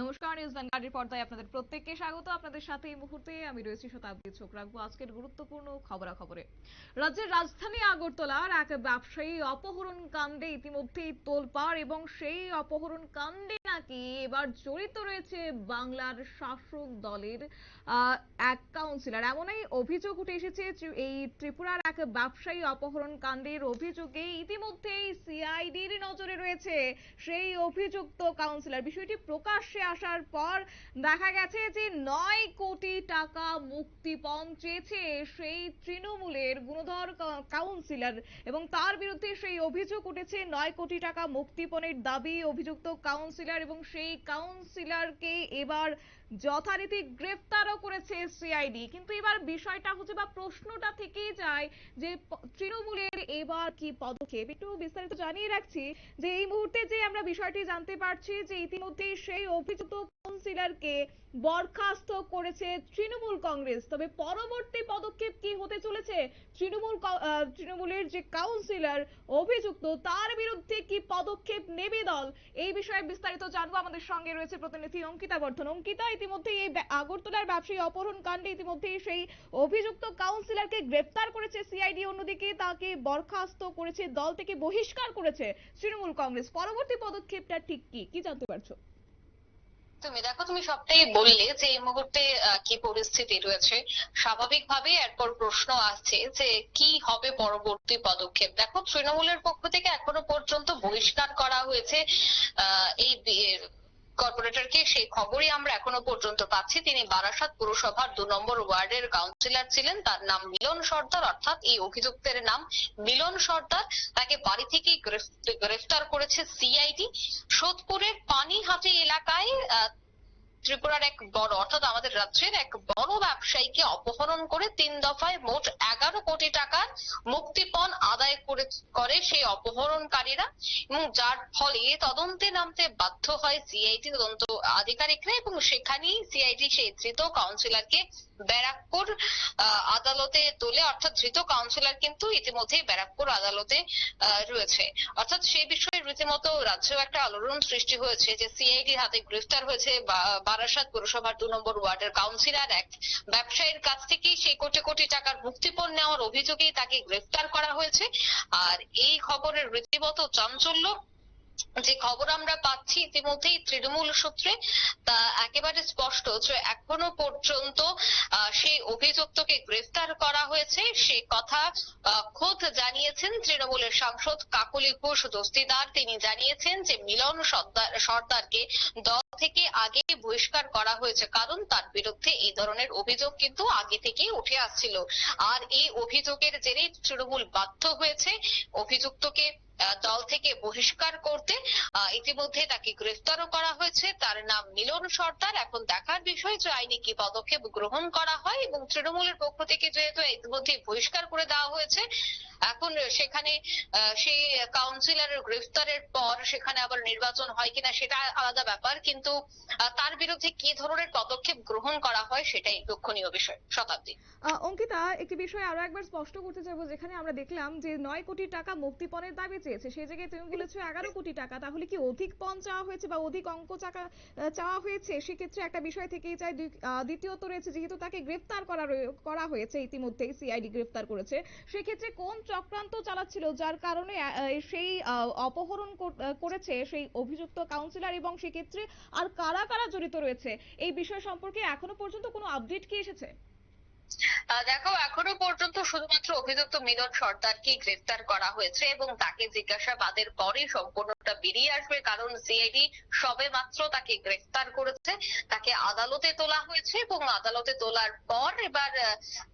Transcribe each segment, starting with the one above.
নমস্কার, নিউজ ভ্যানগার্ডের পর্দায় আপনাদের প্রত্যেককে স্বাগত। আপনাদের সাথে এই মুহূর্তে আমি রয়েছি শতাব্দী চোখ রাখব আজকের গুরুত্বপূর্ণ খবরাখবরে। রাজ্যের রাজধানী আগরতলার এক ব্যবসায়ী অপহরণ কাণ্ডে ইতিমধ্যেই তোলপাড় এবং সেই অপহরণ কাণ্ডে নাকি এবার জড়িত রয়েছে বাংলার শাসক দলের এক কাউন্সিলর এমনই অভিযোগ উঠে এসেছে এই ত্রিপুরার এক ব্যবসায়ী অপহরণ কাণ্ডের অভিযোগে ইতিমধ্যেই সিআইডির নজরে রয়েছে সেই অভিযুক্ত কাউন্সিলর বিষয়টি প্রকাশ্যে আসার পর দেখা গেছে যে নয় কোটি টাকা মুক্তিপণ চেয়েছে সেই তৃণমূলের গুণধর কাউন্সিলর এবং তার বিরুদ্ধে সেই অভিযোগ উঠেছে, নয় কোটি টাকা মুক্তিপণের দাবি অভিযুক্ত কাউন্সিলর এবং সেই কাউন্সিলরকে এবার যথারীতি গ্রেফতারও করেছে সিআইডি কিন্তু এবার বিষয়টা হচ্ছে বা প্রশ্নটা থেকেই যায় যে তৃণমূলের এবার কি পদক্ষেপ? একটু বিস্তারিত জানিয়ে রাখছি যে এই মুহূর্তে যে আমরা বিষয়টি জানতে পারছি যে ইতিমধ্যেই সেই অভিযুক্ত কাউন্সিলরকে বরখাস্ত করেছে তৃণমূল কংগ্রেস। তবে পরবর্তী পদক্ষেপ কি হতে চলেছে? তৃণমূল তৃণমূলের যে কাউন্সিলর অভিযুক্ত, তার বিরুদ্ধে কি পদক্ষেপ নেবে দল? এই বিষয়ে বিস্তারিত জানব। আমাদের সঙ্গে রয়েছে প্রতিনিধি অঙ্কিতা বর্ধন। অঙ্কিতা ইতিমধ্যে এই আগরতলার ব্যবসায়ী অপহরণ কাণ্ডে ইতিমধ্যেই সেই অভিযুক্ত কাউন্সিলরকে গ্রেফতার করেছে সিআইডি অন্যদিকে তাকে বরখাস্ত করেছে, দল থেকে বহিষ্কার করেছে তৃণমূল কংগ্রেস। পরবর্তী পদক্ষেপটা ঠিক কি? কি জানতে পারছ? তুমি দেখো, তুমি সবটাই বললে যে এই মুহূর্তে কি পরিস্থিতি রয়েছে। স্বাভাবিকভাবে এরপর প্রশ্ন আসছে যে কি হবে পরবর্তী পদক্ষেপ। দেখো, তৃণমূলের পক্ষ থেকে এখনও পর্যন্ত বহিষ্কার করা হয়েছে এই কর্পোরেটরকে সেই খবরই আমরা এখনও পর্যন্ত পাচ্ছি। তিনি বারাসাত পুরসভার দু নম্বর ওয়ার্ডের কাউন্সিলর ছিলেন। তার নাম মিলন সর্দার, অর্থাৎ এই অভিযুক্তের নাম মিলন সর্দার। তাকে বাড়ি থেকেই গ্রেফতার করেছে সিআইডি। সোদপুরের পানিহাটি এলাকায় ত্রিপুরার এক বড় অর্থাৎ আমাদের রাজ্যের এক বড় ব্যবসায়ীকে অপহরণ করে তিন দফায় মোট এগারো কোটি টাকার মুক্তিপণ আদায় করে করে সেই অপহরণকারীরা এবং যার ফলে তদন্তে নামতে বাধ্য হয় সিআইডি তদন্ত আধিকারিকরা এবং সেখানেই সিআইডি সেই ধৃত কাউন্সিলরকে ব্যারাকপুর আদালতে তোলে অর্থাৎ ধৃত কাউন্সিলর কিন্তু ইতিমধ্যেই ব্যারাকপুর আদালতে রয়েছে। অর্থাৎ সেই বিষয়ে রীতিমতো রাজ্যেও একটা আলোড়ন সৃষ্টি হয়েছে যে সিআইডির হাতে গ্রেফতার হয়েছে বারাসাত পুরসভার দু নম্বর ওয়ার্ডের কাউন্সিলর এক ব্যবসায়ীর কাছ থেকেই সেই কোটি কোটি টাকার মুক্তিপণ নেওয়ার অভিযোগেই তাকে গ্রেফতার করা হয়েছে। আর এই খবরের রীতিমতো চাঞ্চল্য যে খবর আমরা পাচ্ছি ইতিমধ্যেই তৃণমূল সূত্রে, তা একেবারে স্পষ্ট যে এখনও পর্যন্ত সেই অভিযুক্তকে গ্রেফতার করা হয়েছে। সে কথা খোদ জানিয়েছেন তৃণমূলের সাংসদ কাকলি ঘোষ দস্তিদার। তিনি জানিয়েছেন যে মিলন সর্দার, সর্দারকে দল থেকে আগে বহিষ্কার করা হয়েছে, কারণ তার বিরুদ্ধে এই ধরনের অভিযোগ কিন্তু আগে থেকেই উঠে আসছিল। আর এই অভিযোগের জেরে তৃণমূল বাধ্য হয়েছে অভিযুক্তকে দল থেকে বহিষ্কার করতে ইতিমধ্যে তাকে গ্রেফতারও করা হয়েছে। তার নাম মিলন সর্দার। এখন দেখার বিষয় যে আইনে কি পদক্ষেপ গ্রহণ করা হয় এবং তৃণমূলের পক্ষ থেকে যেহেতু ইতিমধ্যে বহিষ্কার করে দেওয়া হয়েছে, এখন সেখানে সেই কাউন্সিলরের গ্রেফতারের পর সেখানে আবার নির্বাচন হয় কিনা সেটা আলাদা ব্যাপার। কিন্তু তার বিরুদ্ধে কি ধরনের পদক্ষেপ গ্রহণ করা হয় সেটাই লক্ষণীয় বিষয় শতাব্দী অঙ্কিতা, একটি বিষয় আরও একবার স্পষ্ট করতে চাইব, যেখানে আমরা দেখলাম যে নয় কোটি টাকা মুক্তিপণের দাবি চেয়েছে সেই জায়গায় তুমি বলেছ এগারো কোটি টাকা তাহলে কি অধিক পণ চাওয়া হয়েছে বা অধিক অঙ্ক আহ, চাওয়া হয়েছে? সেক্ষেত্রে একটা বিষয় থেকেই যায় দ্বিতীয়ত রয়েছে যেহেতু তাকে গ্রেফতার করা করা হয়েছে ইতিমধ্যেই সিআইডি গ্রেফতার করেছে। সেক্ষেত্রে কোন চক্রান্ত চালাচ্ছিল যার কারণে সেই অপহরণ করেছে সেই অভিযুক্ত কাউন্সিলর এবং সেক্ষেত্রে আর কারা কারা জড়িত রয়েছে? এই বিষয় সম্পর্কে এখনও পর্যন্ত কোনো আপডেট কি এসেছে? দেখো এখনও পর্যন্ত শুধুমাত্র অভিযুক্ত মিলন সর্দারকেই গ্রেফতার করা হয়েছে এবং তাকে জিজ্ঞাসাবাদের পরে সম্পূর্ণটা বেরিয়ে আসবে কারণ সিআইডি সবে মাত্র তাকে গ্রেফতার করেছে। তাকে আদালতে তোলা হয়েছে এবং আদালতে তোলার পর এবার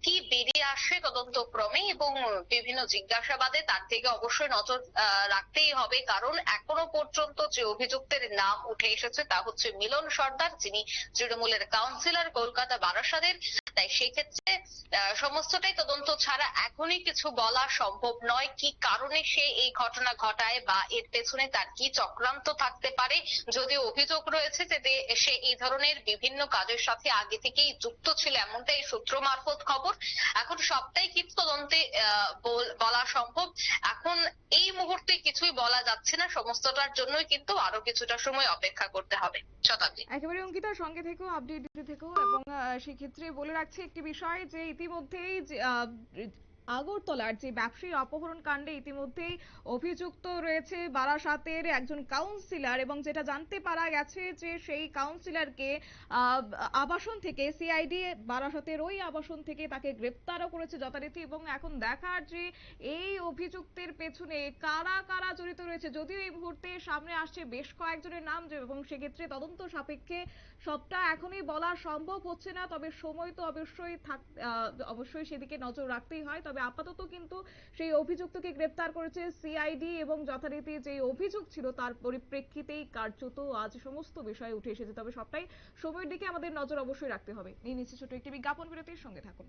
কি বেরিয়ে আসে তদন্তক্রমে এবং বিভিন্ন জিজ্ঞাসাবাদে তার থেকে অবশ্যই নজর রাখতেই হবে। কারণ এখনও পর্যন্ত যে অভিযুক্তের নাম উঠে এসেছে তা হচ্ছে মিলন সর্দার যিনি তৃণমূলের কাউন্সিলর কলকাতা বারাসাতের। তাই সেই ক্ষেত্রে আহ, সমস্তটাই তদন্ত ছাড়া এখনই কিছু বলা সম্ভব নয়। কি কারণে সে এই ঘটনা ঘটায় বা এর পেছনে তার কি চক্রান্ত থাকতে পারে? যদি অভিযোগ রয়েছে যে সে এই ধরনের বিভিন্ন কাজের সাথে আগে থেকেই যুক্ত ছিল, এমনটাই সূত্র মারফত খবর। এখন সবটাই কিন্তু তদন্তে বলা সম্ভব? এখন এই মুহূর্তে কিছুই বলা যাচ্ছে না। সমস্তটার জন্যই কিন্তু আরও কিছুটা সময় অপেক্ষা করতে হবে। শতাব্দী। একেবারে অঙ্কিতার সঙ্গে থেকেও আপডেট দিতে থেকেও এবং সেক্ষেত্রে বলে রাখছি একটি বিষয় যে ইতিমধ্যেই আগরতলার যে ব্যবসায়ী অপহরণ কাণ্ডে ইতিমধ্যেই অভিযুক্ত রয়েছে বারাসাতের একজন কাউন্সিলর এবং যেটা জানতে পারা গেছে যে সেই কাউন্সিলরকে আবাসন থেকে সিআইডি বারাসাতের ওই আবাসন থেকে তাকে গ্রেপ্তারও করেছে যথারীতি এবং এখন দেখার যে এই অভিযুক্তের পেছনে কারা কারা জড়িত রয়েছে যদিও এই মুহূর্তে সামনে আসছে বেশ কয়েকজনের নাম এবং সেক্ষেত্রে তদন্ত সাপেক্ষে সবটা এখনই বলা সম্ভব হচ্ছে না, তবে সময় তো অবশ্যই থাক অবশ্যই সেদিকে নজর রাখতেই হয়। তবে আপাতত কিন্তু সেই অভিযুক্তকে গ্রেপ্তার করেছে সিআইডি এবং যথারীতি যে অভিযোগ ছিল তার পরিপ্রেক্ষিতেই কার্যত আজ সমস্ত বিষয় উঠে এসেছে। তবে সবটাই সময়ের দিকে আমাদের নজর অবশ্যই রাখতে হবে। এই নিচ্ছে ছোট একটি বিজ্ঞাপন বিরতির সঙ্গে থাকুন।